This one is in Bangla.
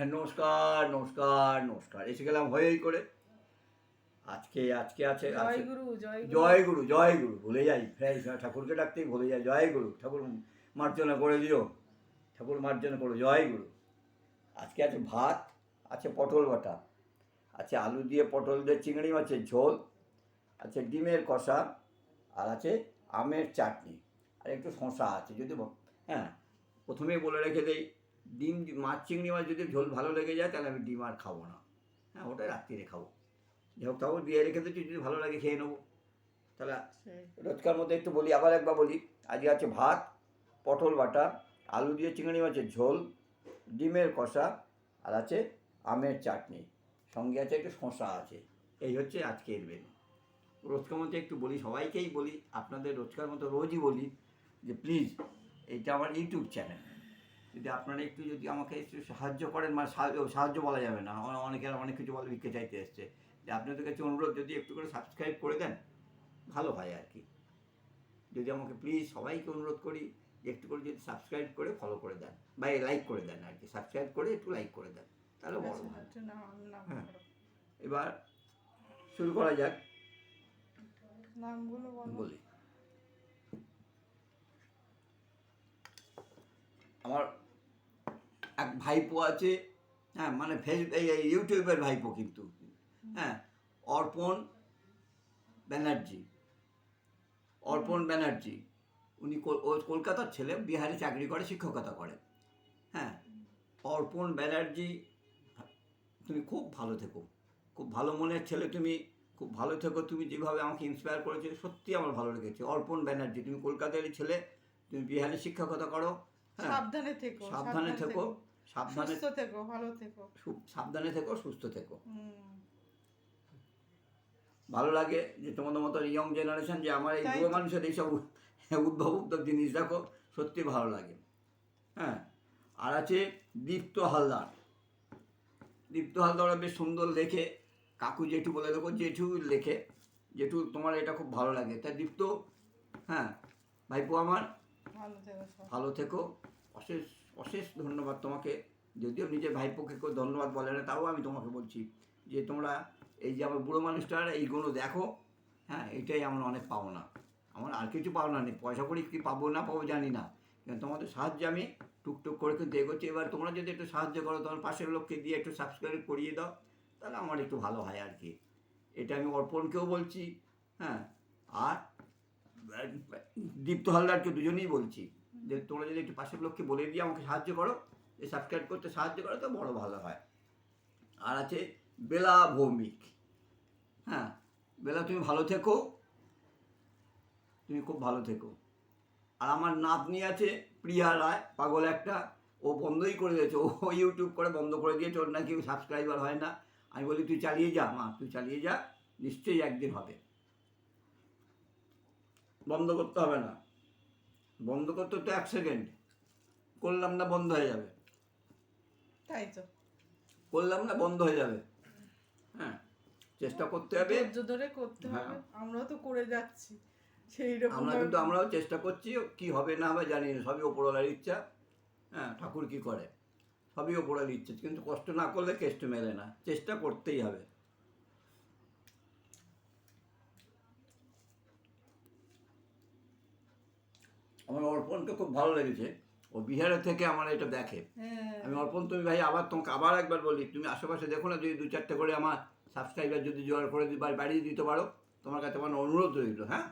নমস্কার নমস্কার নমস্কার। এসে গেলাম হয়েই করে। আজকে আজকে আছে জয় আছে- গুরু জয় গুরু। জয় গুরু জয় গুরু। ভুলে যাই। ফ্রাই ঠাকুরকে ডাকতেই ভুলে যাই। জয় গুরু। ঠাকুর মার্জনা করে দিও। ঠাকুর মার্জনা করো। জয় গুরু। আজকে আছে ভাত আছে পটল বাটা। আছে আলু দিয়ে পটল দিয়ে চিংড়ি মাছের ঝোল আছে ডিমের কষা আর আছে আমের চাটনি। আর একটু শশা আছে। যদি হ্যাঁ প্রথমেই বলে রেখে দেই ডিম মাছ চিংড়ি মাছ যদি ঝোল ভালো লেগে যায় তাহলে আমি ডিম আর খাব না। হ্যাঁ ওটা রাত্রিরে খাব। যাই হোক তাও দিয়ে রেখে দিচ্ছি যদি ভালো লাগে খেয়ে নেব। তাহলে রোজকার মধ্যে একটু বলি আবার একবার বলি। আজকে আছে ভাত পটল বাটা আলু দিয়ে চিংড়ি মাছের ঝোল ডিমের কষা আর আছে আমের চাটনি। সঙ্গে আছে একটু শশা আছে। এই হচ্ছে আজকের মেনু রোজকার মধ্যে একটু বলি সবাইকেই বলি আপনাদের রোজকার মতো রোজই বলি যে প্লিজ এইটা আমার ইউটিউব চ্যানেল যদি আপনারা একটু যদি আমাকে একটু সাহায্য করেন মানে সাহায্য সাহায্য বলা যাবে না। অনেকে আর অনেক কিছু বলে ভিক্ষে চাইতে এসছে। যে আপনাদের কাছে অনুরোধ যদি একটু করে সাবস্ক্রাইব করে দেন ভালো হয় আর কি। যদি আমাকে প্লিজ সবাইকে অনুরোধ করি যে একটু করে যদি সাবস্ক্রাইব করে ফলো করে দেন। বা লাইক করে দেন আর কি। সাবস্ক্রাইব করে একটু লাইক করে দেন। তাহলে বড় হয়। হ্যাঁ। এবার শুরু করা যাক। নামগুলো বলি। আমার এক ভাইপো আছে হ্যাঁ মানে ফেস ইউটিউবের ভাইপো কিন্তু হ্যাঁ অর্পণ ব্যানার্জি অর্পণ ব্যানার্জি, উনি কলকাতার ছেলে, বিহারে চাকরি করে, শিক্ষকতা করে হ্যাঁ অর্পণ ব্যানার্জি, তুমি খুব ভালো থেকো, খুব ভালো মনের ছেলে তুমি, খুব ভালো থেকো, তুমি যেভাবে আমাকে ইন্সপায়ার করেছ, সত্যি আমার ভালো লেগেছে। অর্পণ ব্যানার্জি, তুমি কলকাতারই ছেলে, তুমি বিহারে শিক্ষকতা করো সাবধানে থেকো সাবধানে থেকো সাবধানে সুস্থ থেকো ভালো থেকো। সাবধানে থেকো সুস্থ থেকো। ভালো লাগে যে তোমাদের মতো ইয়ং জেনারেশন যে আমার এই যুব মানুষের এইসব উদ্ভব উদ্ভব জিনিস দেখো সত্যি ভালো লাগে। হ্যাঁ। আর আছে দীপ্ত হালদার। দীপ্ত হালদার বেশ সুন্দর লেখে। কাকু জেঠু বলে দেখো জেঠু লেখে। জেঠু তোমার এটা খুব ভালো লাগে। তা দীপ্ত হ্যাঁ ভাইপো আমার ভালো থেকো অশেষ অশেষ ধন্যবাদ তোমাকে। যদিও নিজের ভাইপোকে কেউ ধন্যবাদ বলে না, তাও আমি তোমাকে বলছি যে তোমরা এই যে আমার বুড়ো মানুষটার এইগুলো দেখো। হ্যাঁ এটাই আমার অনেক পাওনা। আমার আর কিছু পাওনা নেই। পয়সা করি কি পাবো না পাবো জানি না। কিন্তু তোমাদের সাহায্যে আমি টুকটুক করে কিন্তু এগোচ্ছি। এবার তোমরা যদি একটু সাহায্য করো তোমার পাশের লোককে দিয়ে একটু সাবস্ক্রাইব করিয়ে দাও। তাহলে আমার একটু ভালো হয় আর কি। এটা আমি অর্পণকেও বলছি। হ্যাঁ আর দীপ্ত হালদারকে দুজনেই বলছি যে তোমরা যদি একটু পাশের লোককে বলে দিয়ে আমাকে সাহায্য করো যে সাবস্ক্রাইব করতে সাহায্য করো, তো বড় ভালো হয়। আর আছে বেলা ভৌমিক। হ্যাঁ বেলা তুমি ভালো থেকো। তুমি খুব ভালো থেকো। আর আমার নাতনি আছে, প্রিয়া রায়, পাগল একটা। ও বন্ধই করে দিয়েছে। ও ইউটিউব করে বন্ধ করে দিয়েছে। ওর নাকি সাবস্ক্রাইবার হয় না। আমি বলি, তুই চালিয়ে যা মা, তুই চালিয়ে যা। নিশ্চয়ই একদিন হবে। বন্ধ করতে হবে না। বন্ধ করতে তো এক সেকেন্ড করলাম না বন্ধ হয়ে যাবে। তাই তো। করলাম না বন্ধ হয়ে যাবে। হ্যাঁ চেষ্টা করতে হবে। ধৈর্য ধরে করতে হ্যাঁ। হবে। আমরাও তো করে যাচ্ছি। সেই রকম আমরা কিন্তু আমরাও চেষ্টা করছি কি হবে না হবে জানি না। সবই ওপরওয়ালার ইচ্ছা। হ্যাঁ ঠাকুর কি করে? সবই ওপরওয়ালার ইচ্ছা। কিন্তু কষ্ট না করলে কেষ্ট মেলে না। চেষ্টা করতেই হবে। আমার অর্পণকে খুব ভালো লেগেছে। ও বিহারের থেকে আমার এটা দেখে। হ্যাঁ। আমি অর্পণ তুমি ভাই আবার তোমাকে আবার একবার বলি তুমি আশেপাশে দেখো না যদি দু চারটে করে আমার সাবস্ক্রাইবার যদি জোগাড় করে দিই বাড়িয়ে দিতে পারো তোমার কাছে আমার অনুরোধ রইল হ্যাঁ?